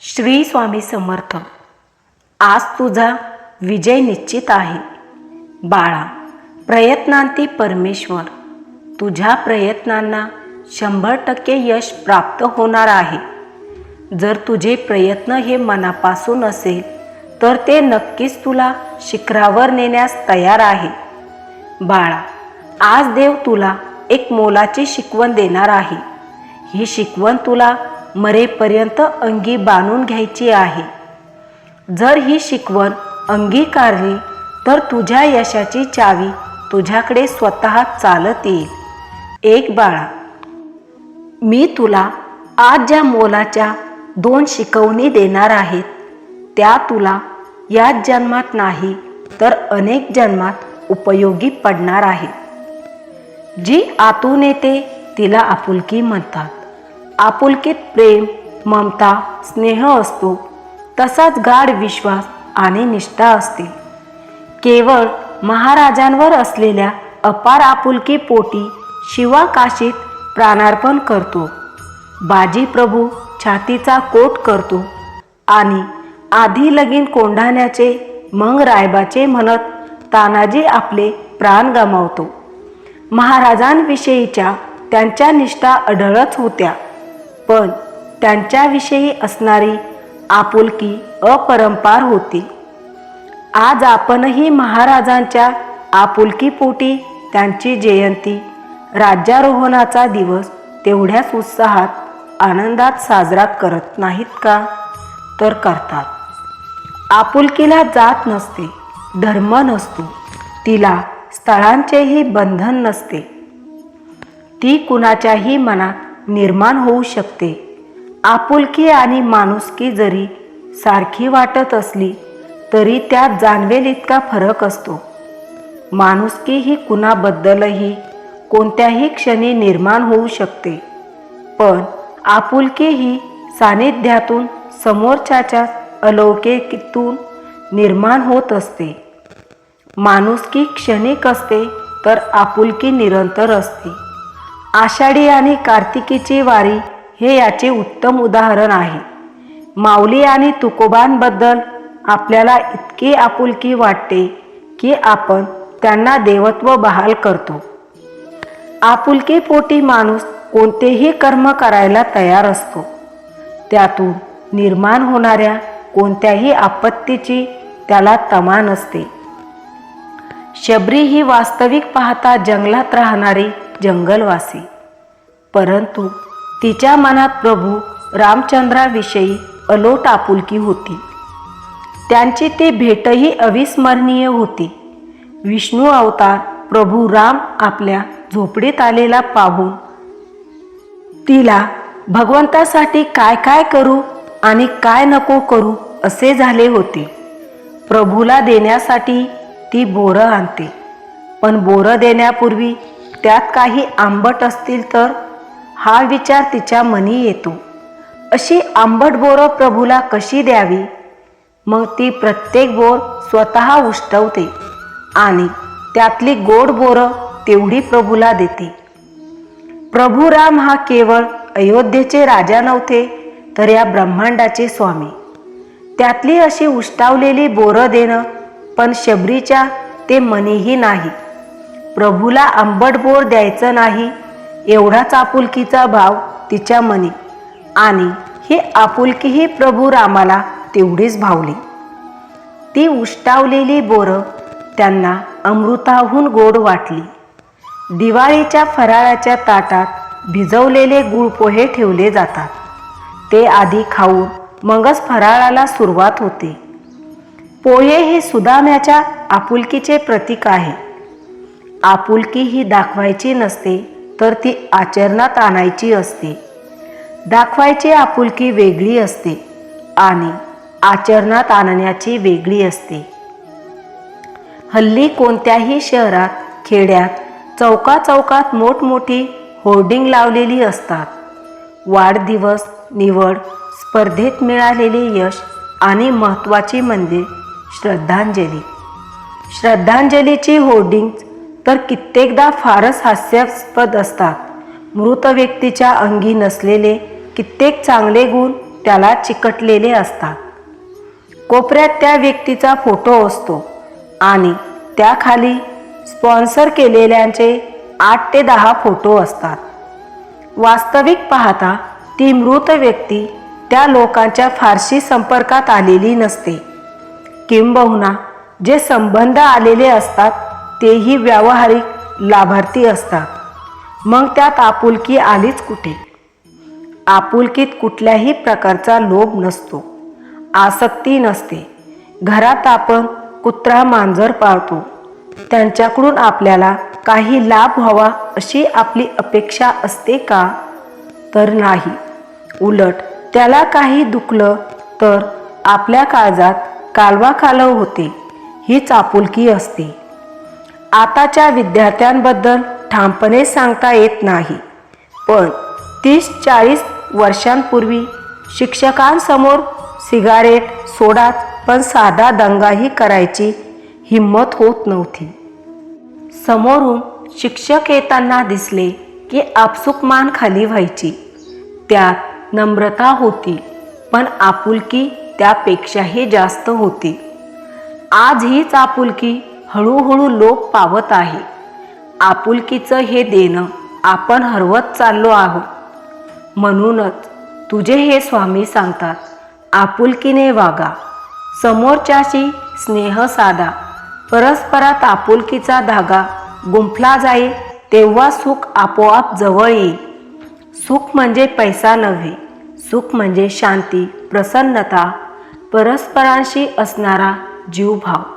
श्री स्वामी समर्थ. आज तुझा विजय निश्चित आहे. बाळा प्रयत्नांती परमेश्वर तुझ्या प्रयत्नांना शंभर टक्के यश प्राप्त होणार आहे. जर तुझे प्रयत्न हे मनापासून असेल तर ते नक्कीच तुला शिखरावर नेण्यास तयार आहे. बाळा आज देव तुला एक मोलाची शिकवण देणार आहे. ही शिकवण तुला मरेपर्यंत अंगी बांधून घ्यायची आहे. जर ही शिकवण अंगीकारली तर तुझ्या यशाची चावी तुझ्याकडे स्वतः चालत येईल एक बाळा मी तुला आज ज्या मोलाच्या दोन शिकवणी देणार आहेत त्या तुला याच जन्मात नाही तर अनेक जन्मात उपयोगी पडणार आहे जी आतून येते तिला आपुलकी म्हणतात. आपुलकीत प्रेम ममता स्नेह असतो तसाच गाढ विश्वास आणि निष्ठा असते. केवळ महाराजांवर असलेल्या अपार आपुलकी पोटी शिवा काशीत प्राणार्पण करतो. बाजी प्रभू छातीचा कोट करतो आणि आधी लगीन कोंढाण्याचे मग रायबाचे म्हणत तानाजी आपले प्राण गमावतो. महाराजांविषयीच्या त्यांच्या निष्ठा अढळच होत्या. पण त्यांच्याविषयी असणारी आपुलकी अपरंपार होती. आज आपणही महाराजांच्या आपुलकीपोटी त्यांची जयंती राज्यारोहणाचा दिवस तेवढ्याच उत्साहात आनंदात साजरा करत नाहीत का? तर करतात. आपुलकीला जात नसते धर्म नसतो तिला स्थळांचेही बंधन नसते. ती कुणाच्याही मनात निर्माण होऊ शकते. आपुलकी आणि माणुसकी जरी सारखी वाटत असली तरी त्यात जाणवेल इतका फरक असतो. माणुसकी ही कुणाबद्दलही कोणत्याही क्षणी निर्माण होऊ शकते. पण आपुलकी ही सानिध्यातून समोरच्याच्या अलौकिकीतून निर्माण होत असते. माणुसकी क्षणिक असते तर आपुलकी निरंतर असते. आषाढी आणि कार्तिकीची वारी हे याचे उत्तम उदाहरण आहे. माऊली आणि तुकोबांबद्दल आपल्याला इतकी आपुलकी वाटते की आपण त्यांना देवत्व बहाल करतो. आपुलकीपोटी माणूस कोणतेही कर्म करायला तयार असतो. त्यातून निर्माण होणाऱ्या कोणत्याही आपत्तीची त्याला तमा नसते. शबरी ही वास्तविक पाहता जंगलात राहणारी जंगलवासी. परंतु तिच्या मनात प्रभू रामचंद्राविषयी अलोट आपुलकी होती. त्यांची ती भेटही अविस्मरणीय होती. विष्णू अवतार प्रभू राम आपल्या झोपडीत आलेला पाहून तिला भगवंतासाठी काय काय करू आणि काय नको करू असे झाले होते. प्रभूला देण्यासाठी ती बोरं आणते. पण बोरं देण्यापूर्वी त्यात काही आंबट असतील तर हा विचार तिच्या मनी येतो. अशी आंबट बोरं प्रभूला कशी द्यावी? मग ती प्रत्येक बोर स्वतः उष्टवते आणि त्यातली गोड बोरं तेवढी प्रभूला देते. प्रभू राम हा केवळ अयोध्येचे राजा नव्हते तर या ब्रह्मांडाचे स्वामी. त्यातली अशी उष्टावलेली बोरं देणं पण शबरीच्या ते मनीही नाही. प्रभूला आंबट बोर द्यायचं नाही एवढाच आपुलकीचा भाव तिच्या मनी. आणि ही आपुलकीही प्रभू रामाला तेवढीच भावली. ती उष्टावलेली बोरं त्यांना अमृताहून गोड वाटली. दिवाळीच्या फराळाच्या ताटात भिजवलेले गुळ पोहे ठेवले जातात. ते आधी खाऊन मगच फराळाला सुरुवात होते. पोहे हे सुदाम्याच्या आपुलकीचे प्रतीक आहे. आपुलकी ही दाखवायची नसते तर ती आचरणात आणायची असते. दाखवायची आपुलकी वेगळी असते आणि आचरणात आणण्याची वेगळी असते. हल्ली कोणत्याही शहरात खेड्यात चौका चौकात मोठमोठी होर्डिंग लावलेली असतात. वाढदिवस निवड स्पर्धेत मिळालेले यश आणि महत्त्वाची म्हणजे श्रद्धांजली. श्रद्धांजलीची होर्डिंग तर कित्येकदा फारच हास्यास्पद असतात. मृत व्यक्तीच्या अंगी नसलेले कित्येक चांगले गुण त्याला चिकटलेले असतात. कोपऱ्यात त्या व्यक्तीचा फोटो असतो आणि त्याखाली स्पॉन्सर केलेल्यांचे आठ ते दहा फोटो असतात. वास्तविक पाहता ती मृत व्यक्ती त्या लोकांच्या फारशी संपर्कात आलेली नसते. किंबहुना जे संबंध आलेले असतात तेही व्यावहारिक लाभार्थी असतात. मग त्यात आपुलकी आलीच कुठे? आपुलकीत कुठल्याही प्रकारचा लोभ नसतो. आसक्ती नसते. घरात आपण कुत्रा मांजर पाळतो. त्यांच्याकडून आपल्याला काही लाभ व्हावा अशी आपली अपेक्षा असते का? तर नाही. उलट त्याला काही दुखलं तर आपल्या काळजात कालवा कालव होते. हीच आपुलकी असते. आताच्या विद्यार्थ्यांबद्दल ठामपणे सांगता येत नाही. पण तीस चाळीस वर्षांपूर्वी शिक्षकांसमोर सिगारेट सोडात पण साधा दंगाही करायची हिंमत होत नव्हती. समोरून शिक्षक येताना दिसले की आपसुक मान खाली व्हायची. त्यात नम्रता होती पण आपुलकी त्यापेक्षाही जास्त होती. आज हीच आपुलकी हळूहळू लोप पावत आहे. आपुलकीचं हे देणं आपण हरवत चाललो आहोत. म्हणूनच तुझे हे स्वामी सांगतात आपुलकीने वागा. समोरच्याशी स्नेह साधा. परस्परात आपुलकीचा धागा गुंफला जाईल तेव्हा सुख आपोआप जवळ येईल. सुख म्हणजे पैसा नव्हे सुख म्हणजे शांती प्रसन्नता परस्परांशी असणारा जीवभाव.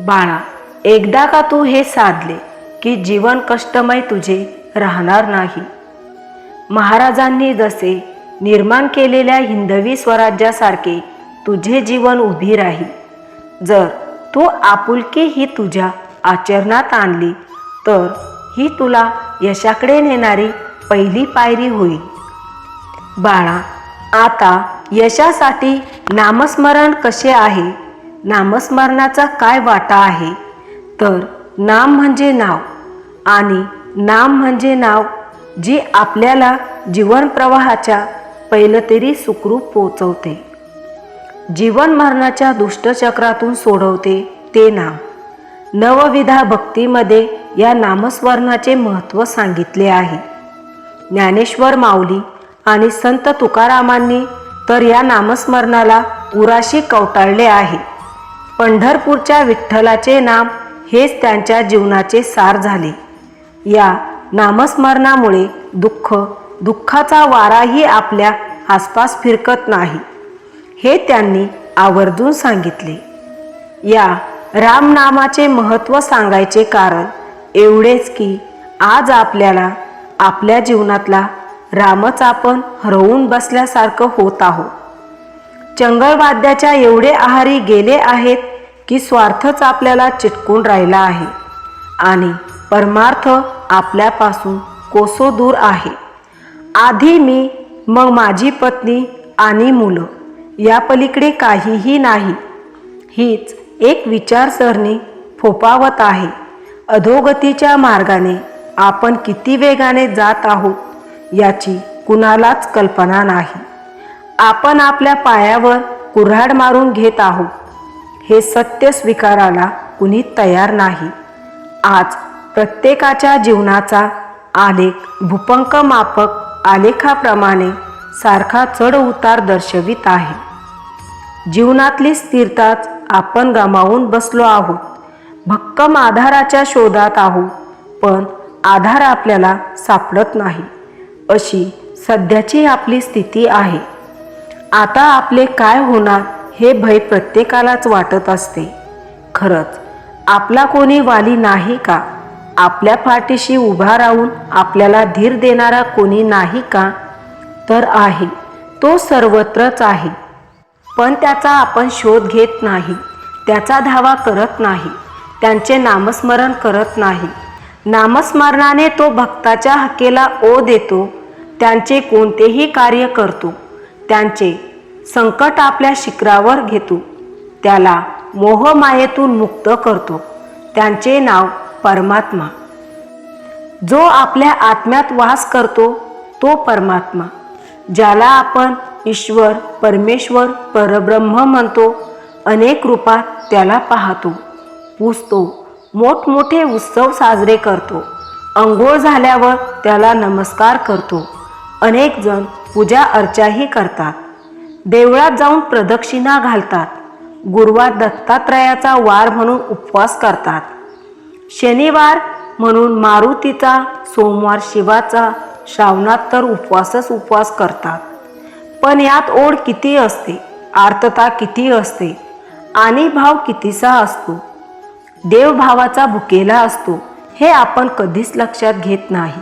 बाळा एकदा का तू हे साधले की जीवन कष्टमय तुझे राहणार नाही? महाराजांनी जसे निर्माण केलेल्या हिंदवी स्वराज्यासारखे तुझे जीवन उभी राहील जर तू आपुलकी ही तुझ्या आचरणात आणली तर ही तुला यशाकडे नेणारी पहिली पायरी होईल. बाळा आता यशासाठी नामस्मरण कसे आहे? नामस्मरणाचा काय वाटा आहे? तर नाम म्हणजे नाव आणि नाम म्हणजे नाव जी आपल्याला जीवनप्रवाहाच्या पैलतेरी पहिलं तरी सुखरूप पोचवते. जीवन मरणाच्या दुष्टचक्रातून सोडवते ते नाम. नवविधा भक्तीमध्ये या नामस्मरणाचे महत्त्व सांगितले आहे. ज्ञानेश्वर माऊली आणि संत तुकारामांनी तर या नामस्मरणाला उराशी कवटाळले आहे. पंढरपूरच्या विठ्ठलाचे नाम हेच त्यांच्या जीवनाचे सार झाले. या नामस्मरणामुळे दुःख दुःखाचा वाराही आपल्या आसपास फिरकत नाही हे त्यांनी आवर्जून सांगितले. या रामनामाचे महत्त्व सांगायचे कारण एवढेच की आज आपल्याला आपल्या जीवनातला रामच आपण हरवून बसल्यासारखं होत आहोत. चंगळवाद्याच्या एवढे आहारी गेले आहेत की स्वार्थच आपल्याला चिटकून राहिला आहे. आणि परमार्थ आपल्यापासून कोसो दूर आहे. आधी मी मग माझी पत्नी आणि मुलं या पलीकडे काहीही नाही. हीच एक विचारसरणी फोपावत आहे. अधोगतीच्या मार्गाने आपण किती वेगाने जात आहोत याची कुणालाच कल्पना नाही. आपण आपल्या पायावर कुऱ्हाड मारून घेत आहोत. हे सत्य स्वीकारायला कुणी तयार नाही. आज प्रत्येकाच्या जीवनाचा आलेख भूपंक मापक आलेखाप्रमाणे सारखा चढ उतार दर्शवित आहे. जीवनातली स्थिरताच आपण गमावून बसलो आहोत. भक्कम आधाराच्या शोधात आहोत पण आधार आपल्याला सापडत नाही. अशी सध्याची आपली स्थिती आहे. आता आपले काय होणार हे भय प्रत्येकालाच वाटत असते. खरंच आपला कोणी वाली नाही का? आपल्या पाठीशी उभा राहून आपल्याला धीर देणारा कोणी नाही का? तर आहे तो सर्वत्रच आहे. पण त्याचा आपण शोध घेत नाही त्याचा धावा करत नाही त्यांचे नामस्मरण करत नाही. नामस्मरणाने तो भक्ताच्या हकेला ओ देतो त्यांचे कोणतेही कार्य करतो त्यांचे संकट आपल्या शिखरावर घेतो. त्याला मोहमायेतून मुक्त करतो. त्यांचे नाव परमात्मा. जो आपल्या आत्म्यात वास करतो तो परमात्मा. ज्याला आपण ईश्वर परमेश्वर परब्रह्म म्हणतो अनेक रूपात त्याला पाहतो पुजतो मोठमोठे उत्सव साजरे करतो अंघोळ झाल्यावर त्याला नमस्कार करतो. अनेक जण पूजा अर्चाही करतात. देवळात जाऊन प्रदक्षिणा घालतात. गुरुवार दत्तात्रयाचा वार म्हणून उपवास करतात. शनिवार म्हणून मारुतीचा सोमवार शिवाचा श्रावणात तर उपवासच उपवास करतात. पण यात ओढ किती असते आर्तता किती असते आणि भाव कितीसा असतो? देवभावाचा भुकेला असतो हे आपण कधीच लक्षात घेत नाही.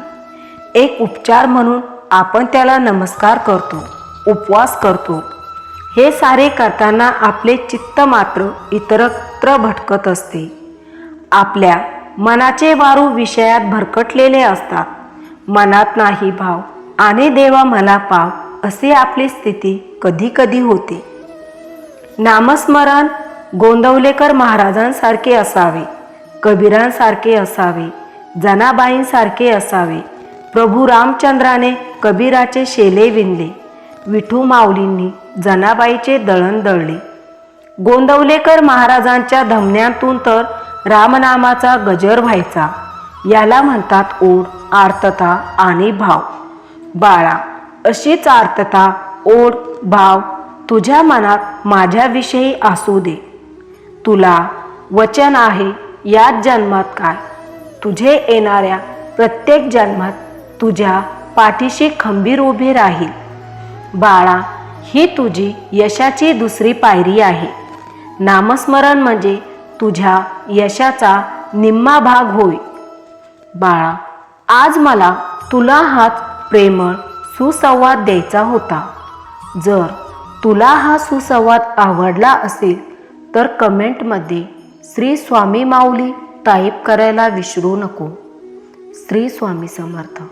एक उपचार म्हणून आपण त्याला नमस्कार करतो उपवास करतो. हे सारे करताना आपले चित्त मात्र इतरत्र भटकत असते. आपल्या मनाचे वारू विषयात भरकटलेले असतात. मनात नाही भाव आणि देवा मला पाव असे आपली स्थिती कधी कधी होते. नामस्मरण गोंदवलेकर महाराजांसारखे असावे कबीरांसारखे असावे जनाबाईंसारखे असावे प्रभू रामचंद्राने कबीराचे शेले विणले विठू माऊलींनी जनाबाईचे दळण दळले. गोंदवलेकर महाराजांच्या धमन्यातून तर रामनामाचा गजर व्हायचा. याला म्हणतात ओढ आर्तता आणि भाव. बाळा अशीच आर्तता ओढ भाव तुझ्या मनात माझ्याविषयी असू दे. तुला वचन आहे याच जन्मात काय? तुझे येणाऱ्या प्रत्येक जन्मात तुझ्या पाठीशी खंबीर उभी राहील. बाळा ही तुझी यशाची दुसरी पायरी आहे. नामस्मरण म्हणजे तुझ्या यशाचा निम्मा भाग होय. बाळा आज मला तुला हाच प्रेमळ सुसंवाद द्यायचा होता. जर तुला हा सुसंवाद आवडला असेल तर कमेंटमध्ये श्री स्वामी माऊली टाईप करायला विसरू नको. श्री स्वामी समर्थ.